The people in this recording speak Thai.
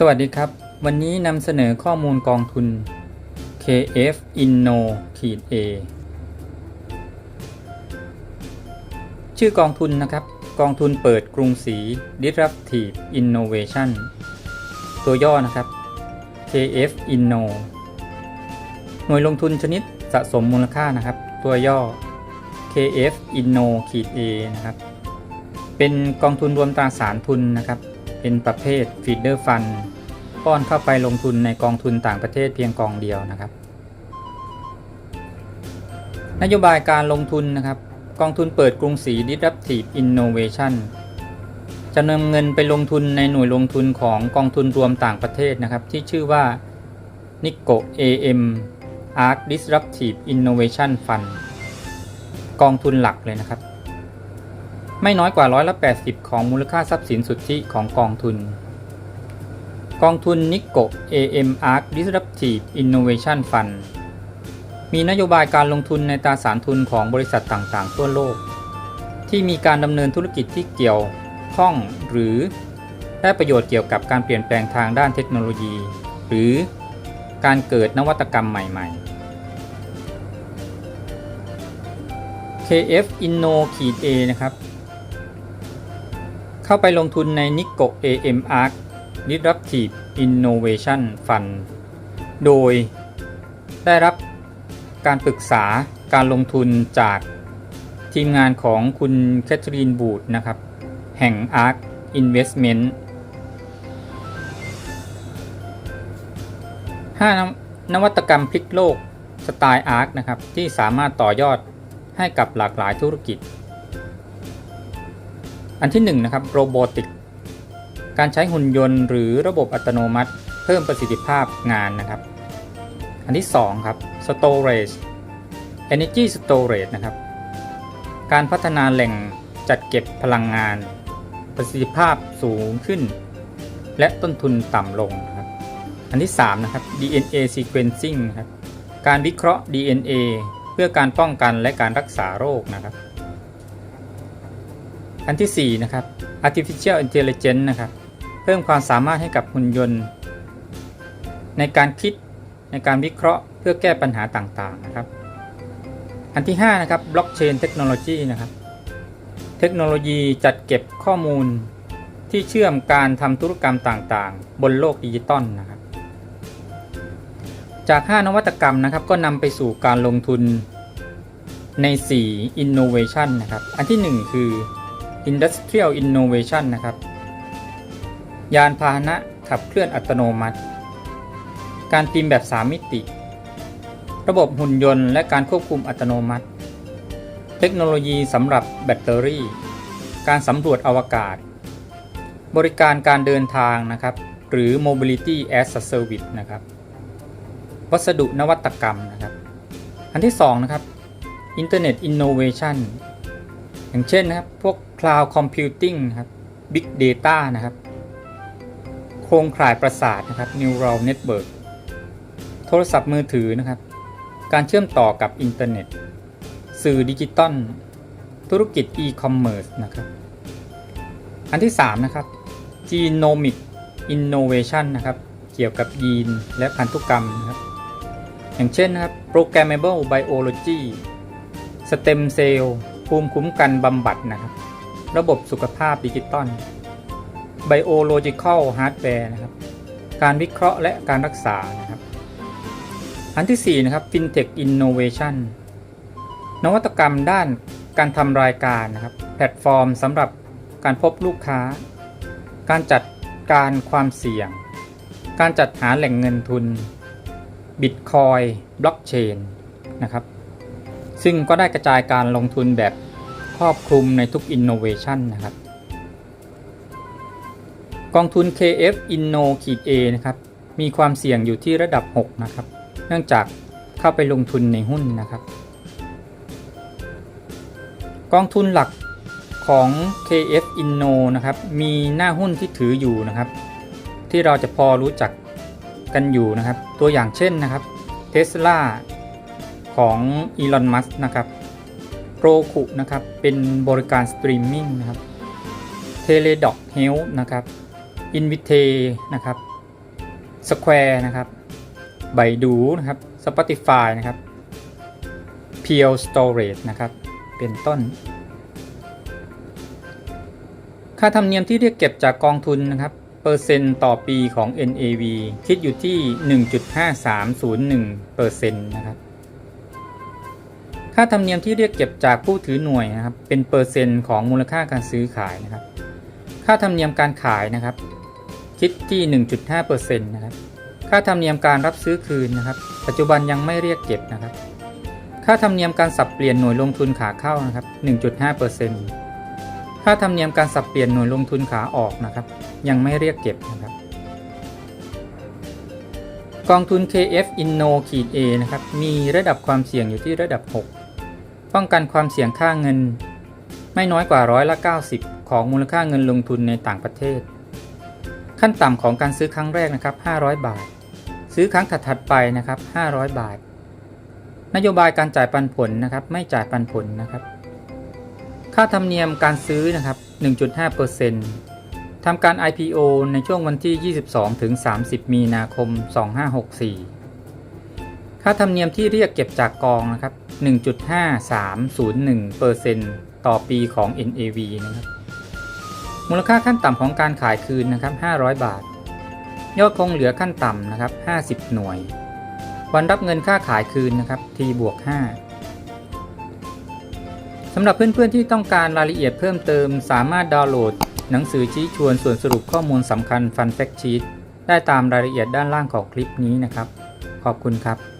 สวัสดีครับ วันนี้นำเสนอข้อมูลกองทุน KF Inno A ชื่อกองทุนนะครับ กองทุนเปิดกรุงศรี Disruptive Innovation ตัวย่อนะครับ KF Inno หน่วยลงทุนชนิดสะสมมูลค่านะครับ ตัวย่อ KF Inno A นะครับ เป็นกองทุนรวมตราสารทุนนะครับ เป็นประเภท feeder fund ป้อนเข้าไปลงทุนในกองทุนต่างประเทศเพียงกองเดียวนะครับ นโยบายการลงทุนนะครับ กองทุนเปิดกรุงศรี Disruptive Innovation จะนำเงินไปลงทุนในหน่วยลงทุนของกองทุนรวมต่างประเทศนะครับ ที่ชื่อว่า Nico AM Arc Disruptive Innovation Fund กองทุนหลักเลยนะครับ ไม่น้อยกว่าร้อยละ80 ของมูลค่าทรัพย์สินสุทธิของกองทุน กองทุน Nico AM Arc Disruptive Innovation Fund มีนโยบายการลงทุนในตราสารทุนของบริษัทต่างๆ ทั่วโลก ที่มีการดำเนินธุรกิจที่เกี่ยวข้องหรือได้ประโยชน์เกี่ยวกับการเปลี่ยนแปลงทางด้านเทคโนโลยี หรือการเกิดนวัตกรรมใหม่ ๆ KF Inno A นะครับ เข้าไปลงทุนใน Nico AM Arc Disruptive Innovation Fund โดยได้รับการปรึกษาการลงทุนจากทีมงานของคุณแคทเธอรีนบูดนะครับ แห่ง Arc Investment 5นวนวัตกรรมพลิกโลกสไตล์ Arc นะครับ ที่สามารถต่อยอดให้กับหลากหลายธุรกิจ อันที่1นนะครับโรบอติกการใช้หุ่นยนต์หรือระบบอัตโนมัติ เพิ่มประสิทธิภาพงานนะครับ อันที่2ครับ storage energy storage นะครับ การพัฒนาแหล่งจัดเก็บพลังงาน ประสิทธิภาพสูงขึ้น และต้นทุนต่ำลงนะครับ อันที่3นะครับ DNA sequencing นะครับการวิเคราะห์ DNA เพื่อการป้องกันและการรักษาโรคนะครับ อันที่4นะครับ artificial intelligence นะครับ เพิ่มความสามารถให้กับหุ่นยนต์ ในการคิดในการวิเคราะห์เพื่อแก้ปัญหาต่างๆนะครับ อันที่5นะครับ blockchain technology นะครับ เทคโนโลยีจัดเก็บข้อมูลที่เชื่อมการทำธุรกรรมต่างๆ บนโลกดิจิตอลนะครับ จาก 5 นวัตกรรมนะครับ ก็นำไปสู่การลงทุนใน 4 innovation นะครับ อันที่ 1 คือ industrial innovation นะครับ ยานพาหนะขับเคลื่อนอัตโนมัติ การพิมพ์แบบ 3 มิติ ระบบหุ่นยนต์และการควบคุมอัตโนมัติ เทคโนโลยีสำหรับแบตเตอรี่ การสำรวจอวกาศ บริการการเดินทางนะครับ หรือ mobility as a service นะครับ วัสดุนวัตกรรมนะครับ อันที่ 2 นะครับ Internet Innovation อย่างเช่นนะครับ พวก Cloud Computing นะครับ Big Data นะครับ โครงข่ายประสาทนะครับ Neural Network โทรศัพท์มือถือนะครับ การเชื่อมต่อกับอินเทอร์เน็ต สื่อดิจิตอล ธุรกิจ e-commerce นะครับ อันที่ 3 นะครับ Genomic Innovation นะครับ เกี่ยวกับยีนและพันธุกรรมนะครับอย่างเช่นนะครับ Programmable Biology Stem Cell ภูมิคุ้มกันบำบัดนะครับ ระบบสุขภาพดิจิตอล Biological Hardware นะครับ การวิเคราะห์และการรักษานะครับ อันที่4นะครับ FinTech Innovation นวัตกรรมด้านการทำรายการนะครับ แพลตฟอร์มสำหรับการพบลูกค้า การจัดการความเสี่ยง การจัดหาแหล่งเงินทุน Bitcoin Blockchain นะครับ ซึ่งก็ได้กระจายการลงทุนแบบครอบคลุมในทุก Innovation นะครับ กองทุน KF Inno A นะครับ มีความเสี่ยงอยู่ที่ระดับ 6 นะครับ เนื่องจากเข้าไปลงทุนในหุ้นนะครับ กองทุนหลักของ KF Inno นะครับ มีหน้าหุ้นที่ถืออยู่นะครับ ที่เราจะพอรู้จักกันอยู่นะครับ ตัวอย่างเช่นนะครับ Tesla ของ Elon Musk นะครับโ o คุนะครับ เป็นบริการสตรีมมิ่งนะครับ Teladoc Health นะครับ Invite นะครับ Square นะครับ b a i d u นะครับ Spotify นะครับ p e e l Storage นะครับ เป็นต้น ค่าธรรมเนียมที่เรียกเก็บจากกองทุนนะครับ เปอร์เซ็นต์ต่อปีของ NAV คิดอยู่ที่ 1.5301เปอร์เซ็นต์นะครับ ค่าธรรมเนียมที่เรียกเก็บจากผู้ถือหน่วยนะครับ เป็นเปอร์เซ็นต์ของมูลค่าการซื้อขายนะครับ ค่าธรรมเนียมการขายนะครับ คิดที่ 1.5%นะครับ ค่าธรรมเนียมการรับซื้อคืนนะครับ ปัจจุบันยังไม่เรียกเก็บนะครับ ค่าธรรมเนียมการสับเปลี่ยนหน่วยลงทุนขาเข้านะครับ 1.5%ค่าธรรมเนียมการสับเปลี่ยนหน่วยลงทุนขาออกนะครับ ยังไม่เรียกเก็บนะครับกองทุน KF Inno ขีด A นะครับ มีระดับความเสี่ยงอยู่ที่ระดับ 6 ป้องกันความเสี่ยงค่าเงิน ไม่น้อยกว่าร้อยละ 90 ของมูลค่าเงินลงทุนในต่างประเทศ ขั้นต่ำของการซื้อครั้งแรกนะครับ 500 บาท ซื้อครั้งถัดๆไปนะครับ 500 บาท นโยบายการจ่ายปันผลนะครับ ไม่จ่ายปันผลนะครับ ค่าธรรมเนียมการซื้อนะครับ 1.5%ทำการ IPO ในช่วงวันที่ 22ถึง30 มีนาคม 2564 ค่าธรรมเนียมที่เรียกเก็บจากกองนะครับ 1.5301%ต่อปีของ NAV นะครับมูลค่าขั้นต่ำของการขายคืนนะครับ 500 บาท ยอดคงเหลือขั้นต่ำนะครับ 50 หน่วย วันรับเงินค่าขายคืนนะครับ T บวก 5สำหรับเพื่อนๆที่ต้องการรายละเอียดเพิ่มเติม สามารถดาวน์โหลด หนังสือชี้ชวนส่วนสรุปข้อมูลสำคัญ Fun Fact Sheet ได้ตามรายละเอียดด้านล่างของคลิปนี้นะครับ ขอบคุณครับ